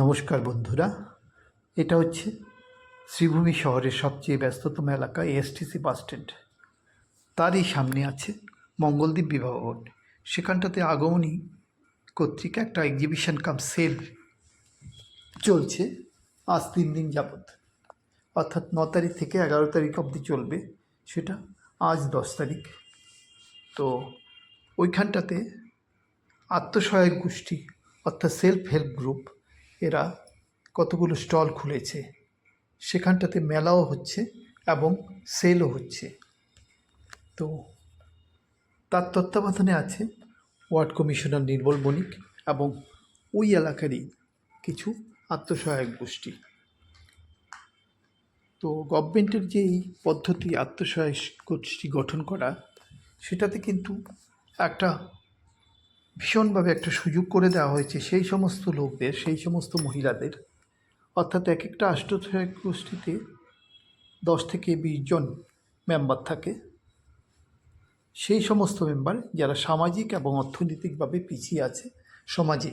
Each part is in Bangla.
নমস্কার বন্ধুরা, এটা হচ্ছে শ্রীভূমি শহরের সবচেয়ে ব্যস্ততম এলাকা এএসটিসি বাস স্ট্যান্ড তারই সামনে আছে মঙ্গলদ্বীপ বিবাহ ভবন। সেখানটাতে আগমনী কর্তৃক একটা এক্সিবিশন কাম সেল চলছে আজ তিন দিন যাবৎ। অর্থাৎ ন তারিখ থেকে এগারো তারিখ অবধি চলবে সেটা আজ দশ তারিখ। তো ওইখানটাতে আত্মসহায়ক গোষ্ঠী অর্থাৎ সেলফ হেল্প গ্রুপ এরা কতগুলো স্টল খুলেছে, সেখানটাতে মেলাও হচ্ছে এবং সেলও হচ্ছে। তো তার তত্ত্বাবধানে আছে ওয়ার্ড কমিশনার নির্মল বণিক এবং ওই এলাকারই কিছু আত্মসহায়ক গোষ্ঠী। তো গভর্নমেন্টের যে এই পদ্ধতি আত্মসহায়ক গোষ্ঠী গঠন করা, সেটাতে কিন্তু একটা ভীষণভাবে একটা সুযোগ করে দেওয়া হয়েছে সেই সমস্ত লোকদের, সেই সমস্ত মহিলাদের। অর্থাৎ এক একটা আষ্টসহায়ক গোষ্ঠীতে দশ থেকে বিশ জন মেম্বার থাকে। সেই সমস্ত মেম্বার যারা সামাজিক এবং অর্থনৈতিকভাবে পিছিয়ে আছে সমাজে,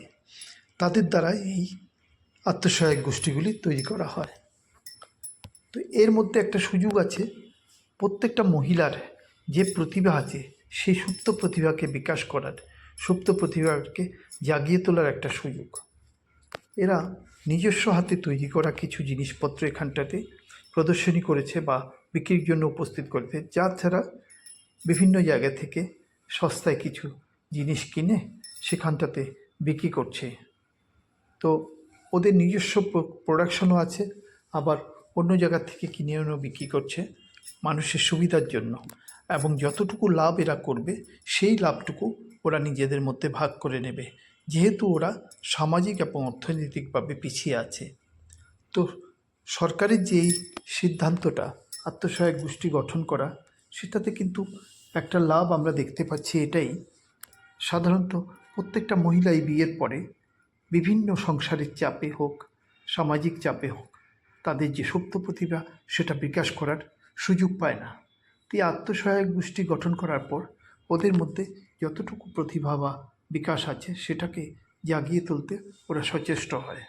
তাদের দ্বারা এই আত্মসহায়ক গোষ্ঠীগুলি তৈরি করা হয়। তো এর মধ্যে একটা সুযোগ আছে, প্রত্যেকটা মহিলার যে প্রতিভা আছে, সেই সুপ্ত প্রতিভাকে বিকাশ করার। সুপ্ত প্রতিভাকে জাগিয়ে তোলার একটা সুযোগ। এরা নিজস্ব হাতে তৈরি করা কিছু জিনিসপত্র এখানটাতে প্রদর্শনী করেছে বা বিক্রির জন্য উপস্থিত করেছে, যা ছাড়া বিভিন্ন জায়গা থেকে সস্তায় কিছু জিনিস কিনে সেখানটাতে বিক্রি করছে। তো ওদের নিজস্ব প্রোডাকশনও আছে, আবার অন্য জায়গা থেকে কিনে এনেও বিক্রি করছে মানুষের সুবিধার জন্য। এবং যতটুকু লাভ এরা করবে, সেই লাভটুকু ওরা নিজেদের মধ্যে ভাগ করে নেবে। যেহেতু ওরা সামাজিক এবং অর্থনৈতিকভাবে পিছিয়ে আছে। তো সরকারের যে এই সিদ্ধান্তটা, আত্মসহায়ক গোষ্ঠী গঠন করা, সেটাতে কিন্তু একটা লাভ আমরা দেখতে পাচ্ছি এটাই। সাধারণত প্রত্যেকটা মহিলাই বিয়ের পরে বিভিন্ন সংসারের চাপে হোক, সামাজিক চাপে হোক, তাদের যে সুপ্ত প্রতিভা, সেটা বিকাশ করার সুযোগ পায় না। তো এই আত্মসহায়ক গোষ্ঠী গঠন করার পর ওদের মধ্যে যতটুকু প্রতিভা বা বিকাশ আছে সেটাকে জাগিয়ে তুলতে ওরা সচেষ্ট হয়।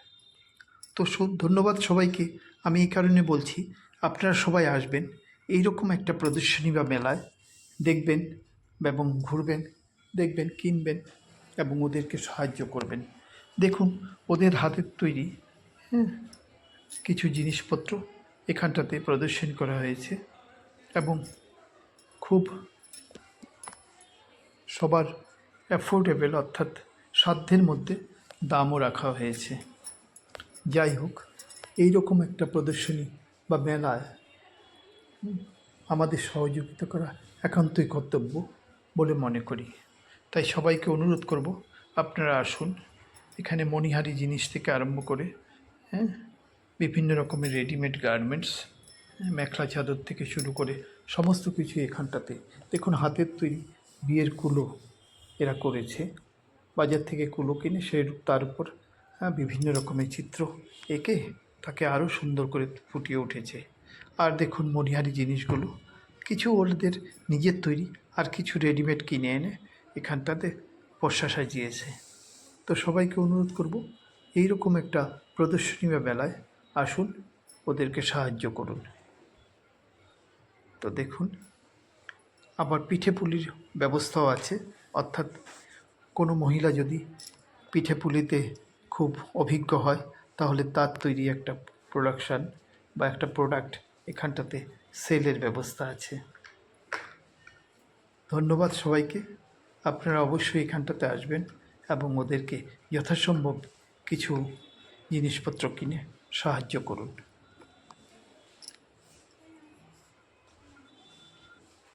তো ধন্যবাদ সবাইকে। আমি এই কারণে বলছি, আপনারা সবাই আসবেন এই রকম একটা প্রদর্শনী বা মেলায় দেখবেন এবং ঘুরবেন, দেখবেন, কিনবেন এবং ওদেরকে সাহায্য করবেন। দেখুন, ওদের হাতের তৈরি হ্যাঁ কিছু জিনিসপত্র এখানটাতে প্রদর্শনী করা হয়েছে এবং খুব সবার অ্যাফোর্ডেবল অর্থাৎ সাধ্যের মধ্যে দামও রাখা হয়েছে। যাই হোক এই রকম একটা প্রদর্শনী বা মেলায় আমাদের সহযোগিতা করা একান্তই কর্তব্য বলে মনে করি। তাই সবাইকে অনুরোধ করব, আপনারা আসুন, এখানে মণিহারি জিনিস থেকে আরম্ভ করে হ্যাঁ বিভিন্ন রকমের রেডিমেড গার্মেন্টস মেখলা চাদর থেকে শুরু করে সমস্ত কিছু এখানটাতে। দেখুন, হাতের তৈরি বিয়ের কুলো এরা করেছে। বাজার থেকে কুলো কিনে সে তার উপর হ্যাঁ, বিভিন্ন রকমের চিত্র এঁকে তাকে আরও সুন্দর করে ফুটিয়ে উঠেছে। আর দেখুন মণিহারি জিনিসগুলো। কিছু ওদের নিজের তৈরি আর কিছু রেডিমেড কিনে এনে এখানটাতে পশা সাজিয়েছে। তো সবাইকে অনুরোধ করব এই রকম একটা প্রদর্শনী বা মেলায় আসুন ওদেরকে সাহায্য করুন। তো দেখুন আবার পিঠে পুলির ব্যবস্থাও আছে। অর্থাৎ কোনো মহিলা যদি পিঠে পুলিতে খুব অভিজ্ঞ হয়, তাহলে তার তৈরি একটা প্রোডাকশান বা একটা প্রোডাক্ট এখানটাতে সেলের ব্যবস্থা আছে। ধন্যবাদ সবাইকে। আপনারা অবশ্যই এখানটাতে আসবেন এবং ওদেরকে যথাসম্ভব কিছু জিনিসপত্র কিনে সাহায্য করুন।